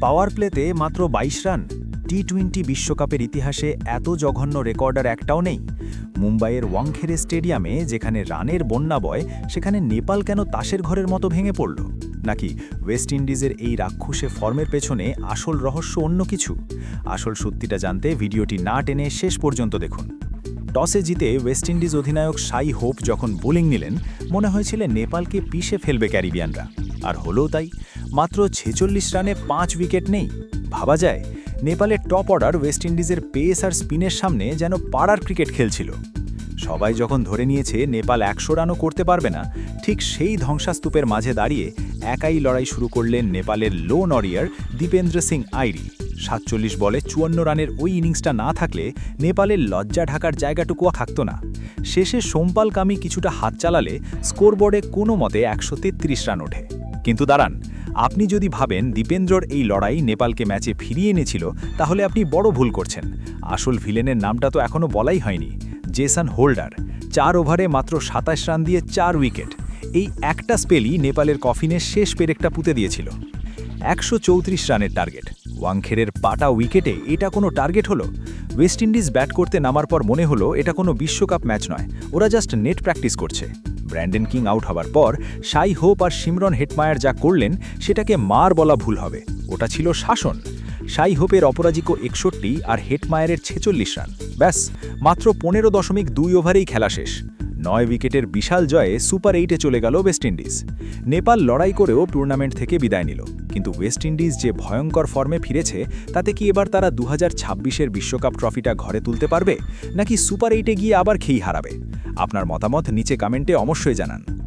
পাওয়ার প্লেতে মাত্র ২২ run T twenty বিশ্বকাপের ইতিহাসে এত জঘন্য রেকর্ডার একটাও নেই। মুম্বাইয়ের ওয়াংখেরে স্টেডিয়ামে যেখানে রানের বন্যা বয় সেখানে নেপাল কেন তাসের ঘরের মতো ভেঙে পড়ল? নাকি ওয়েস্ট ইন্ডিজের এই রাক্ষসে ফর্মের পেছনে আসল রহস্য অন্য কিছু? আসল সত্যিটা জানতে ভিডিওটি না টেনে শেষ পর্যন্ত দেখুন। টসে জিতে ওয়েস্ট ইন্ডিজ অধিনায়ক সাই হোপ যখন বোলিং নিলেন, মনে হয়েছিল নেপালকে পিষে ফেলবে ক্যারিবিয়ানরা। আর হলোও তাই, মাত্র ছেচল্লিশ রানে পাঁচ উইকেট নেই। ভাবা যায়, নেপালের টপ অর্ডার ওয়েস্ট ইন্ডিজের পেস আর স্পিনের সামনে যেন পাড়ার ক্রিকেট খেলছিল। সবাই যখন ধরে নিয়েছে, নেপাল একশো রানও করতে পারবে না, ঠিক সেই ধ্বংসাস্তূপের মাঝে দাঁড়িয়ে একাই লড়াই শুরু করলেন নেপালের লো নরিয়ার দীপেন্দ্র সিং আইরি। সাতচল্লিশ বলে চুয়ান্ন রানের ওই ইনিংসটা না থাকলে নেপালের লজ্জা ঢাকার জায়গাটুকুও থাকতো না। শেষে সোমপাল কামি কিছুটা হাত চালালে স্কোরবোর্ডে কোনো মতে একশো তেত্রিশ রান ওঠে। কিন্তু দাঁড়ান, আপনি যদি ভাবেন দীপেন্দ্রর এই লড়াই নেপালকে ম্যাচে ফিরিয়ে এনেছিল, তাহলে আপনি বড় ভুল করছেন। আসল ভিলেনের নামটা তো এখনও বলাই হয়নি। জেসান হোল্ডার, চার ওভারে মাত্র সাতাশ রান দিয়ে চার উইকেট। এই একটা স্পেলই নেপালের কফিনের শেষ পেরেকটা পুঁতে দিয়েছিল। একশো চৌত্রিশ রানের টার্গেট। ওয়াংখেড়ের পাটা উইকেটে এটা কোনো টার্গেট হলো? ওয়েস্ট ইন্ডিজ ব্যাট করতে নামার পর মনে হলো এটা কোনো বিশ্বকাপ ম্যাচ নয়। ওরা জাস্ট নেট প্র্যাকটিস করছে। ব্র্যান্ডন কিং আউট হবার পর, সাই হোপ আর সিমরন হেটমায়ার যা করলেন, সেটাকে মার বলা ভুল হবে। ওটা ছিল শাসন। সাই হোপের অপরাজিত একষট্টি আর হেটমায়ারের ছেচল্লিশ রান। ব্যাস, মাত্র পনেরো দশমিক দুই ওভারেই খেলা শেষ। নয় উইকেটের বিশাল জয়ে সুপার এইটে চলে গেল ওয়েস্ট ইন্ডিজ। নেপাল লড়াই করেও টুর্নামেন্ট থেকে বিদায় নিল। কিন্তু ওয়েস্ট ইন্ডিজ যে ভয়ঙ্কর ফর্মে ফিরেছে, তাতে কি এবার তারা দু হাজার বিশ্বকাপ ট্রফিটা ঘরে তুলতে পারবে, নাকি সুপার এইটে গিয়ে আবার খেই হারাবে? আপনার মতামত নিচে কমেন্টে অবশ্যই জানান।